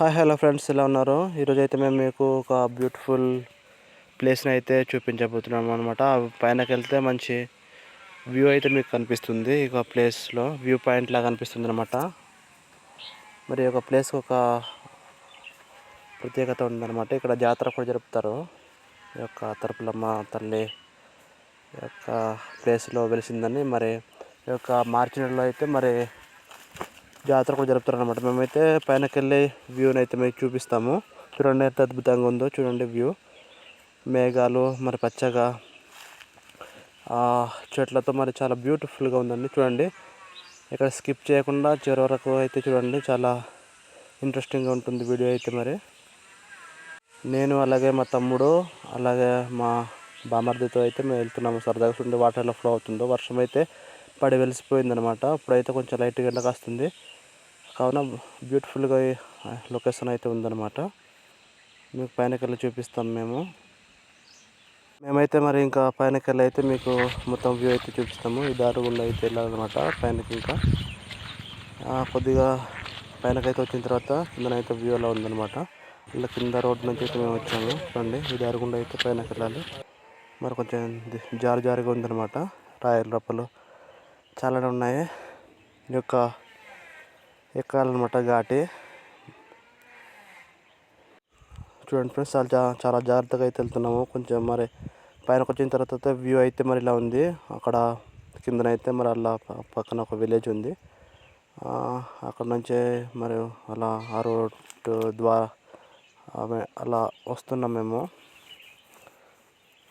Hi hello friends ఎలా ఉన్నారు? ఈరోజు అయితే మేము మీకు ఒక బ్యూటిఫుల్ ప్లేస్ని అయితే చూపించబోతున్నాం అనమాట పైనకి వెళ్తే మంచి వ్యూ అయితే మీకు కనిపిస్తుంది. ఇక ప్లేస్లో వ్యూ పాయింట్ లాగా కనిపిస్తుంది అనమాట మరి ఒక ప్లేస్కి ఒక ప్రత్యేకత ఉందన్నమాట. ఇక్కడ జాతర కూడా జరుపుతారు. ఈ యొక్క తరపులమ్మ తల్లి యొక్క ప్లేస్లో వెలిసిందని. మరి ఈ యొక్క మార్చి నెలలో అయితే మరి జాతర కూడా జరుపుతారనమాట మేమైతే పైనకి వెళ్ళి వ్యూని అయితే మీకు చూపిస్తాము. చూడండి ఎంత అద్భుతంగా ఉందో చూడండి వ్యూ. మేఘాలు మరి పచ్చగా. ఆ చెట్లతో మరి చాలా బ్యూటిఫుల్గా ఉందండి చూడండి. ఇక్కడ స్కిప్ చేయకుండా చివరి వరకు అయితే చూడండి చాలా ఇంట్రెస్టింగ్గా ఉంటుంది వీడియో అయితే మరి. నేను అలాగే మా తమ్ముడు అలాగే మా బామర్దితో అయితే మేము వెళ్తున్నాము. సరదాగా చూడండి వాటర్ ఎలా ఫ్లో అవుతుందో వర్షం అయితే పడి వెలిసిపోయిందనమాట ఇప్పుడైతే కొంచెం లైట్గా ఎండ కాస్తుంది. కావున బ్యూటిఫుల్గా లొకేషన్ అయితే ఉందన్నమాట. మీకు పైనకెళ్ళి చూపిస్తాం మేము. మేమైతే మరి ఇంకా పైనకెళ్ళి అయితే మీకు మొత్తం వ్యూ అయితే చూపిస్తాము. ఈ దారి గుండా అయితే వెళ్ళాలన్నమాట పైనకి ఇంకా. కొద్దిగా పైనకైతే వచ్చిన తర్వాత కిందనైతే వ్యూ అలా ఉందన్నమాట. ఇలా కింద రోడ్ నుంచి అయితే మేము వచ్చాము. రండి ఈ దారి గుండా అయితే పైనకి వెళ్ళాలి మరి కొంచెం జారు జారుగా ఉందన్నమాట. రాయలు రప్పలు చాలానే ఉన్నాయి. ఈ యొక్క ఎక్కాలన్నమాట ఘాటి. చూడండి ఫ్రెండ్స్ చాలా చాలా జాగ్రత్తగా అయితే వెళ్తున్నాము. కొంచెం మరి పైన వచ్చిన తర్వాత వ్యూ అయితే మరి ఇలా ఉంది. అక్కడ కిందనైతే మరి అలా ప- పక్కన ఒక విలేజ్ ఉంది. అక్కడ నుంచి మరి అలా ఆ రోడ్ ద్వారా అలా వస్తున్నాం మేము.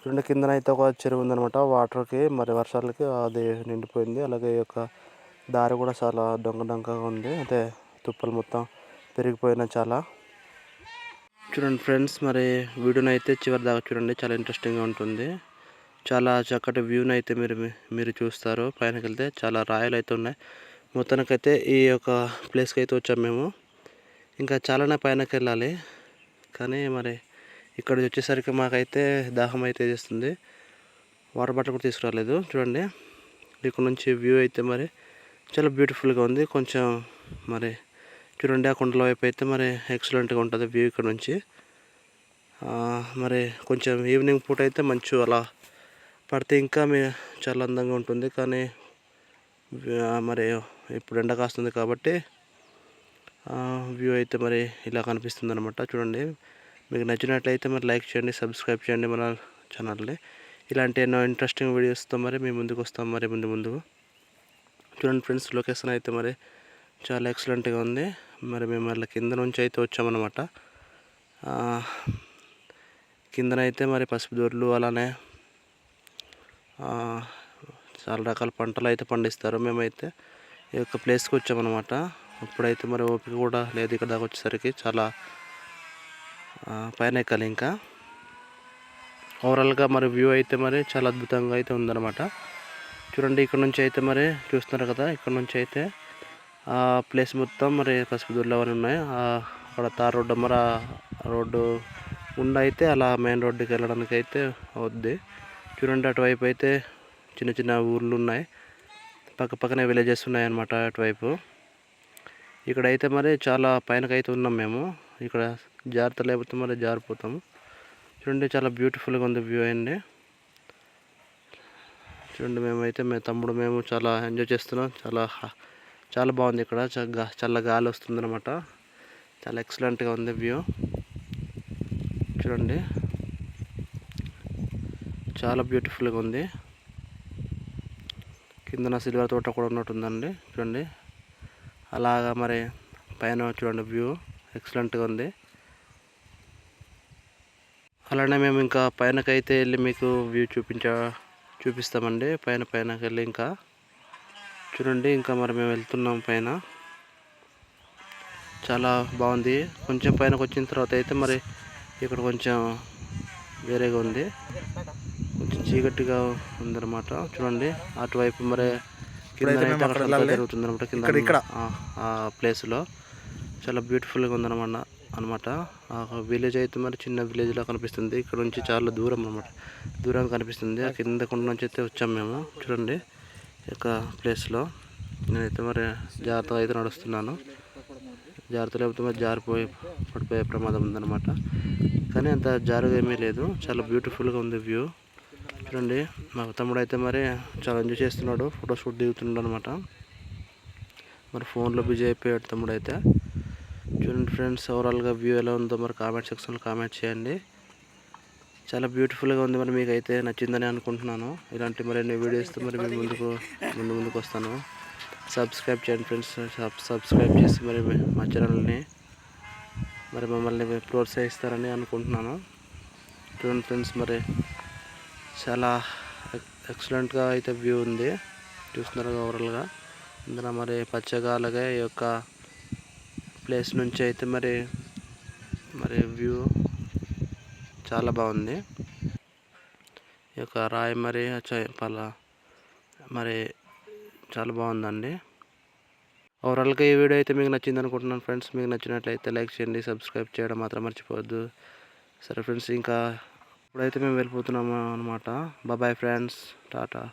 చూడండి అయితే ఒక చెరువు ఉందనమాట వాటర్కి మరి వర్షాలకి అది నిండిపోయింది. అలాగే ఈ యొక్క దారి కూడా చాలా డొంక డొంకగా ఉంది. అదే తుప్పలు మొత్తం పెరిగిపోయిన చాలా. చూడండి ఫ్రెండ్స్ మరి వీడియోని అయితే చివరి దాకా చూడండి. చాలా ఇంట్రెస్టింగ్గా ఉంటుంది. చాలా చక్కటి వ్యూని అయితే మీరు మీరు చూస్తారు. పైనకి వెళ్తే చాలా రాయలు అయితే ఉన్నాయి. మొత్తానికైతే ఈ యొక్క ప్లేస్కి అయితే వచ్చాము మేము. ఇంకా చాలానే పైనకి వెళ్ళాలి కానీ మరి ఇక్కడ వచ్చేసరికి మాకైతే దాహం అయితే చేస్తుంది వాటర్ బాటిల్ కూడా తీసుకురాలేదు. చూడండి. ఇక్కడ నుంచి వ్యూ అయితే మరి చాలా బ్యూటిఫుల్గా ఉంది. కొంచెం మరి చూడండి ఆ కొండల వైపు అయితే మరి ఎక్సలెంట్గా ఉంటుంది వ్యూ ఇక్కడ నుంచి. మరి కొంచెం ఈవినింగ్ పూట అయితే మంచు అలా పడితే ఇంకా మీ చాలా అందంగా ఉంటుంది. కానీ మరి ఇప్పుడు ఎండ కాస్తుంది కాబట్టి వ్యూ అయితే మరి ఇలా కనిపిస్తుంది అనమాట చూడండి. మీకు నచ్చినట్లయితే మరి లైక్ చేయండి సబ్స్క్రైబ్ చేయండి మన ఛానల్ని. ఇలాంటి ఎన్నో ఇంట్రెస్టింగ్ వీడియోస్తో మరి మీ ముందుకు వస్తాం మరి ముందు ముందు చూడండి ఫ్రెండ్స్ లొకేషన్ అయితే మరి చాలా ఎక్సలెంట్గా ఉంది. మరి మేము మళ్ళీ కింద నుంచి అయితే వచ్చామన్నమాట. కిందనైతే మరి పసుపు దొరలు అలానే చాలా రకాల పంటలు అయితే పండిస్తారు. మేమైతే ఈ యొక్క ప్లేస్కి వచ్చామన్నమాట. ఇప్పుడైతే మరి ఓపిక కూడా లేదు ఇక్కడ దాకా వచ్చేసరికి. చాలా పైన ఎక్కాలి ఇంకా. ఓవరాల్గా మరి వ్యూ అయితే మరి చాలా అద్భుతంగా అయితే ఉందన్నమాట. చూడండి ఇక్కడ నుంచి అయితే మరి చూస్తున్నారు కదా ఇక్కడ నుంచి అయితే ఆ ప్లేస్ మొత్తం మరి పసుపు అవన్నీ ఉన్నాయి. ఆ, అక్కడ తార్ రోడ్డు మరి ఆ రోడ్డు గుండా అయితే అలా మెయిన్ రోడ్డుకి వెళ్ళడానికి అయితే అవుద్ది. చూడండి అటువైపు అయితే చిన్న చిన్న ఊర్లు ఉన్నాయి. పక్క పక్కనే విలేజెస్ ఉన్నాయన్నమాట అటువైపు. ఇక్కడైతే మరి చాలా పైనకైతే ఉన్నాం మేము. ఇక్కడ జాగ్రత్త లేకపోతే మరి జారిపోతాము. చూడండి చాలా బ్యూటిఫుల్గా ఉంది వ్యూ అండి. చూడండి మేమైతే మేము తమ్ముడు మేము చాలా ఎంజాయ్ చేస్తున్నాం. చాలా చాలా బాగుంది ఇక్కడ. చల్ల గాలి వస్తుంది అనమాట చాలా ఎక్సలెంట్గా ఉంది వ్యూ. చూడండి. చాలా బ్యూటిఫుల్గా ఉంది. కిందన సిల్వర్ తోట కూడా ఉన్నట్టుందండి. చూడండి. అలాగా మరి పైన చూడండి వ్యూ. ఎక్సలెంట్గా ఉంది. అలానే మేము ఇంకా పైనకైతే వెళ్ళి మీకు వ్యూ చూపించ చూపిస్తామండి. పైన పైనకి వెళ్ళి ఇంకా చూడండి ఇంకా మరి మేము వెళ్తున్నాం పైన. చాలా బాగుంది. కొంచెం పైనకి వచ్చిన తర్వాత అయితే మరి ఇక్కడ కొంచెం వేరేగా ఉంది. కొంచెం చీకటిగా ఉందన్నమాట. చూడండి అటువైపు మరి కింద. జరుగుతుంది అనమాట కింద ఇక్కడ, ఇక్కడ. ఆ- ఆ ప్లేస్లో. చాలా బ్యూటిఫుల్గా ఉందన్నమాట. అనమాట. ఆ విలేజ్ అయితే మరి చిన్న విలేజ్లో కనిపిస్తుంది. ఇక్కడ నుంచి చాలా దూరం అనమాట. దూరం కనిపిస్తుంది. ఆ కింద కొండ నుంచి అయితే వచ్చాం మేము. చూడండి. ఒక యొక్క ప్లేస్లో నేనైతే మరి జాగ్రత్తగా అయితే నడుస్తున్నాను. జాగ్రత్త లేకపోతే మరి జారిపోయే పడిపోయే ప్రమాదం ఉందన్నమాట. కానీ అంత జారుగా ఏమీ లేదు. చాలా బ్యూటిఫుల్గా ఉంది వ్యూ చూడండి. మా తమ్ముడు అయితే మరి చాలా ఎంజాయ్ చేస్తున్నాడు. ఫోటో షూట్ దిగుతున్నాడు అనమాట. మరి ఫోన్లో బిజీ అయిపోయాడు తమ్ముడు అయితే. చూడండి ఫ్రెండ్స్ ఓవరాల్గా వ్యూ ఎలా ఉందో మరి కామెంట్ సెక్షన్లో కామెంట్ చేయండి. చాలా బ్యూటిఫుల్గా ఉంది మరి మీకు అయితే నచ్చిందని అనుకుంటున్నాను. ఇలాంటి మరిన్ని వీడియోస్తో మరి మేము ముందుకు ముందు ముందుకు వస్తాను. సబ్స్క్రైబ్ చేయండి ఫ్రెండ్స్ సబ్- సబ్స్క్రైబ్ చేసి మరి మా ఛానల్ని మరి మమ్మల్ని ప్రోత్సహిస్తారని అనుకుంటున్నాను. చూడండి ఫ్రెండ్స్ మరి చాలా ఎక్- ఎక్సలెంట్గా అయితే వ్యూ ఉంది. చూస్తున్నారు ఓవరాల్గా ఇందులో మరి పచ్చగా అలాగే ఈ యొక్క ప్లేస్ నుంచి అయితే మరి మరి వ్యూ చాలా బాగుంది. ఈ యొక్క రాయి మరి పలా మరి చాలా బాగుందండి. ఓవరాల్గా ఈ వీడియో అయితే మీకు నచ్చింది అనుకుంటున్నాను ఫ్రెండ్స్ మీకు నచ్చినట్లయితే లైక్ చేయండి సబ్స్క్రైబ్ చేయడం మాత్రం మర్చిపోవద్దు. సరే ఫ్రెండ్స్ ఇంకా ఇప్పుడైతే మేము వెళ్ళిపోతున్నాము అనమాట బాయ్ ఫ్రెండ్స్ టాటా